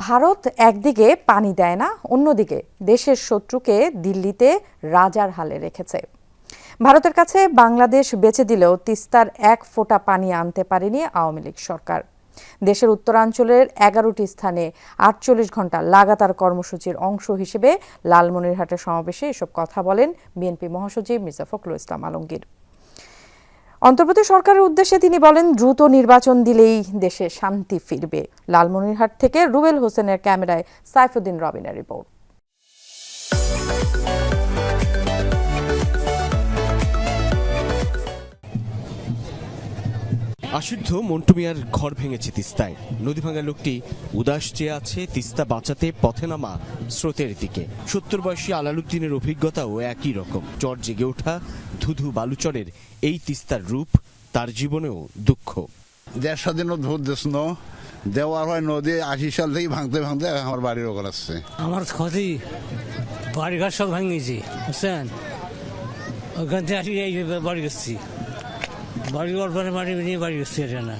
ভারত একদিকে পানি দেয় না, অন্যদিকে দেশের শত্রুকে দিল্লিতে রাজার হালে রেখেছে। ভারতের কাছে বাংলাদেশ বেঁচে দিলেও তিস্তার এক ফোঁটা পানি আনতে পারেনি আওয়ামী লীগ সরকার। দেশের উত্তরাঞ্চলের এগারোটি স্থানে আটচল্লিশ ঘণ্টা লাগাতার কর্মসূচির অংশ হিসেবে লালমনিরহাটের সমাবেশে এসব কথা বলেন বিএনপি মহাসচিব মির্জা ফখরুল ইসলাম আলমগীর। অন্তর্বর্তী সরকারের উদ্দেশ্যে তিনি বলেন, দ্রুত নির্বাচন দিলেই দেশে শান্তি ফিরবে। লালমনিরহাট থেকে রুবেল হোসেনের ক্যামেরায় সাইফুদ্দিন রবিনের রিপোর্ট। আশুদ্ধ মন্টু মিয়ার ঘর ভেঙেছে তিস্তায়। নদী ভাঙা লোকটি উদাস চেয়ে আছে তিস্তা বাঁচাতে পথে নামা স্রোতের দিকে। সত্তর বয়সী আলালুদ্দিনের অভিজ্ঞতাও একই রকম। চর জেগে ওঠা ধুধু বালুচরের এই তিস্তার রূপ তার জীবনেও দুঃখ। দেড় স্বাধীনতা ভোট দেওয়ার হয় নদী আশি সাল থেকে ভাঙতে ভাঙতে আমার বাড়ির ওখানে আসছে। আমার ক্ষতি বাড়িঘর সব ভাঙিয়েছি বুঝছেন? ওখান থেকে আসি এই বাড়ি গেছি। বাড়ি পরে বাড়ি নিয়ে বাড়ি গেছি এটা না।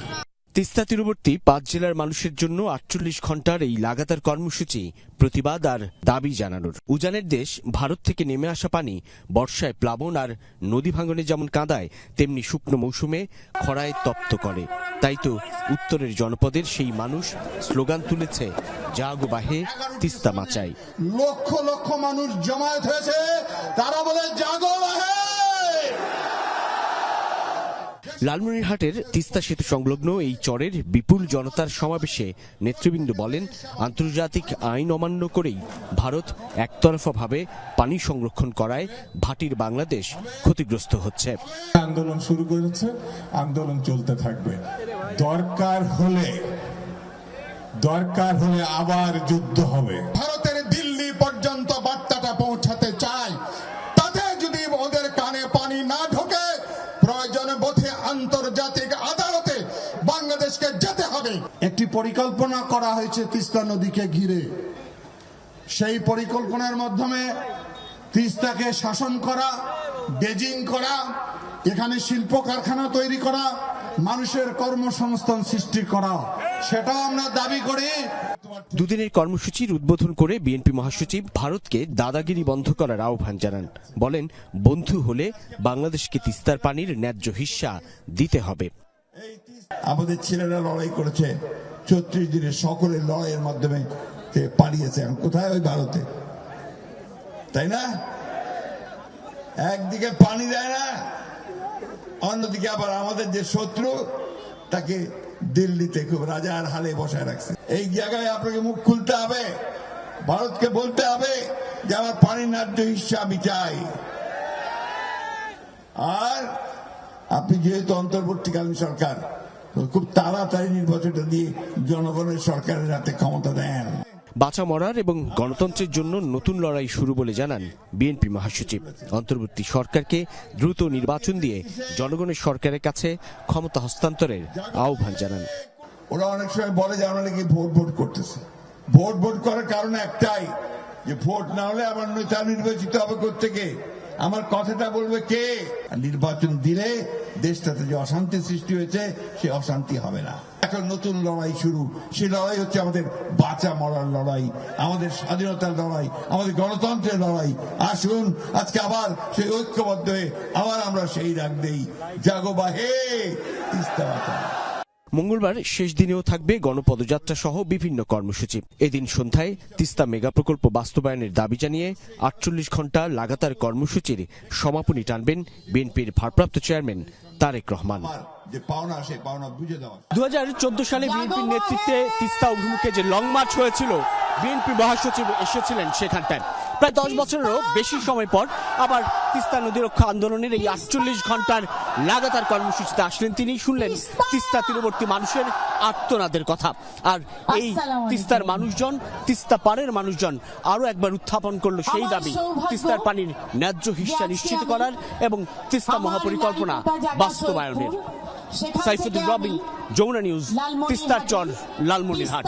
তিস্তা তীরবর্তী পাঁচ জেলার মানুষের জন্য আটচল্লিশ ঘণ্টার এই লাগাতার কর্মসূচি প্রতিবাদ আর দাবি জানানোর। উজানের দেশ ভারত থেকে নেমে আসা পানি বর্ষায় প্লাবন আর নদী ভাঙনে যেমন কাঁদায় তেমনি শুকনো মৌসুমে খরায় তপ্ত করে। তাই তো উত্তরের জনপদের সেই মানুষ স্লোগান তুলেছে জাগো বাহে তিস্তা মাচাই। লক্ষ লক্ষ মানুষ জমায়েত হয়েছে তারা বলে জাগো বাহে লালমনিরহাটের তিস্তা সেতু সংলগ্ন এই চরের বিপুল জনতার সমাবেশে নেতৃবৃন্দ বলেন, আন্তর্জাতিক আইন অমান্য করেই ভারত একতরফাভাবে পানি সংরক্ষণ করায় ভাটির বাংলাদেশ ক্ষতিগ্রস্ত হচ্ছে। আন্দোলন শুরু করেছে, আন্দোলন চলতে থাকবে। দরকার হলে দরকার হলে আবার যুদ্ধ হবে। হবে। একটি পরিকল্পনা করা হয়েছে তিস্তা নদীকে ঘিরে। সেই পরিকল্পনার মাধ্যমে তিস্তাকে শাসন করা বেজিং করা এখানে শিল্প কারখানা তৈরি করা মানুষের কর্মসংস্থান সৃষ্টি করা সেটাও আমরা দাবি করি। দুদিনের কর্মসূচির উদ্বোধন করে বিএনপি মহাসচিব ভারতকে দাদাগিরি বন্ধ করার আহ্বান জানান। বলেন বন্ধু হলে বাংলাদেশকে তিস্তার পানির ন্যায্য হিস্সা দিতে হবে। আমাদের ছেলেরা লড়াই করেছে। চৌত্রিশ দিনের সকলের লড়াইয়ের মাধ্যমে পালিয়েছে। এখন কোথায় ওই ভারতে? তাই না? একদিকে পানি দেয় না, অন্যদিকে আবার আমাদের যে শত্রু, তাকে দিল্লিতে খুব রাজার হালে বসায় রাখছে। এই জায়গায় আপনাকে মুখ খুলতে হবে, ভারতকে বলতে হবে যে আমার পানি ন্যায্য হিসা আমি চাই। আর আপনি যেহেতু অন্তর্বর্তীকালীন সরকার খুব তাড়াতাড়ি নির্বাচনটা দিয়ে জনগণের সরকারের হাতে ক্ষমতা দেন। বাঁচা মরার এবং গণতন্ত্রের জন্য নতুন লড়াই শুরু বলে জানান বিএনপি মহাসচিব। অন্তর্বর্তী সরকারকে দ্রুত নির্বাচন দিয়ে জনগণের সরকারের কাছে ক্ষমতা হস্তান্তরের আহ্বান জানান। ওরা অনেক সময় বলে যে আমরা নাকি ভোট ভোট করতেছে। ভোট ভোট করার কারণ একটাই যে ভোট না হলে আমার নেতা নির্বাচিত হবে থেকে আমার কথাটা বলবে কে? নির্বাচন দিলে দেশটাতে যে অশান্তি সৃষ্টি হয়েছে, সে অশান্তি হবে না। এখন নতুন লড়াই শুরু। সেই লড়াই হচ্ছে আমাদের বাঁচা মরার লড়াই, আমাদের স্বাধীনতার লড়াই, আমাদের গণতন্ত্রের লড়াই। আসুন, আজকে আবার সেই ঐক্যবদ্ধ হয়ে আবার আমরা সেই ডাক দেই। জাগো বাহে, তিস্তা বাঁচাও মঙ্গলবার শেষ দিনেও থাকবে গণপদযাত্রা সহ বিভিন্ন কর্মসূচি। এদিন সন্ধ্যায় তিস্তা মেগা প্রকল্প বাস্তবায়নের দাবি জানিয়ে আটচল্লিশ ঘণ্টা লাগাতার কর্মসূচির সমাপনী টানবেন বিএনপির ভারপ্রাপ্ত চেয়ারম্যান তারেক রহমান। আমার যে পাওনা সেই পাওনা বুঝে দেওয়া। দু সালে বিএনপির নেতৃত্বে তিস্তা অভিমুখে যে লং মার্চ হয়েছিল বিএনপি মহাসচিব এসেছিলেন সেখানটায়। প্রায় দশ বছরেরও বেশি সময় পর আবার তিস্তা নদী রক্ষা আন্দোলনের এই আটচল্লিশ ঘণ্টার লাগাতার কর্মসূচিতে আসলেন তিনি। শুনলেন তিস্তা তীরবর্তী মানুষের আত্মনাদের কথা। আর এই তিস্তার মানুষজন তিস্তা পাড়ের মানুষজন আরও একবার উত্থাপন করল সেই দাবি। তিস্তার পানির ন্যায্য হিস্সা নিশ্চিত করার এবং তিস্তা মহাপরিকল্পনা বাস্তবায়নের। সাইফুদ্দিন রবিন যমুনা নিউজ তিস্তার চর লালমনিরহাট।